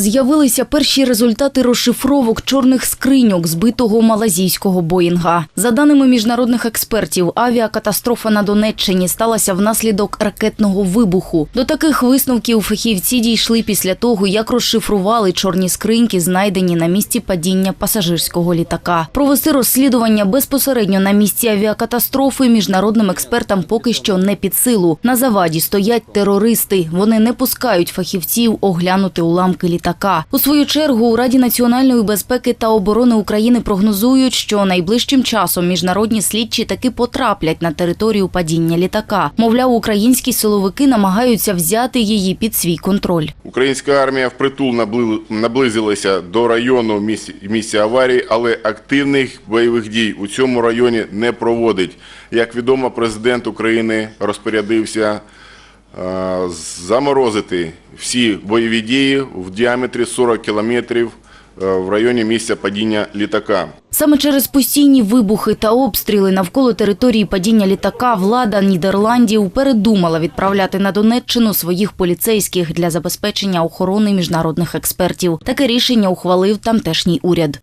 З'явилися перші результати розшифровок чорних скриньок збитого малазійського Боїнга. За даними міжнародних експертів, авіакатастрофа на Донеччині сталася внаслідок ракетного вибуху. До таких висновків фахівці дійшли після того, як розшифрували чорні скриньки, знайдені на місці падіння пасажирського літака. Провести розслідування безпосередньо на місці авіакатастрофи міжнародним експертам поки що не під силу. На заваді стоять терористи. Вони не пускають фахівців оглянути уламки літака. У свою чергу у Раді національної безпеки та оборони України прогнозують, що найближчим часом міжнародні слідчі таки потраплять на територію падіння літака. Мовляв, українські силовики намагаються взяти її під свій контроль. Українська армія впритул наблизилася до району місця, аварії, але активних бойових дій у цьому районі не проводить. Як відомо, президент України розпорядився заморозити всі бойові дії в діаметрі 40 кілометрів е, в районі місця падіння літака. Саме через постійні вибухи та обстріли навколо території падіння літака влада Нідерландів передумала відправляти на Донеччину своїх поліцейських для забезпечення охорони міжнародних експертів. Таке рішення ухвалив тамтешній уряд.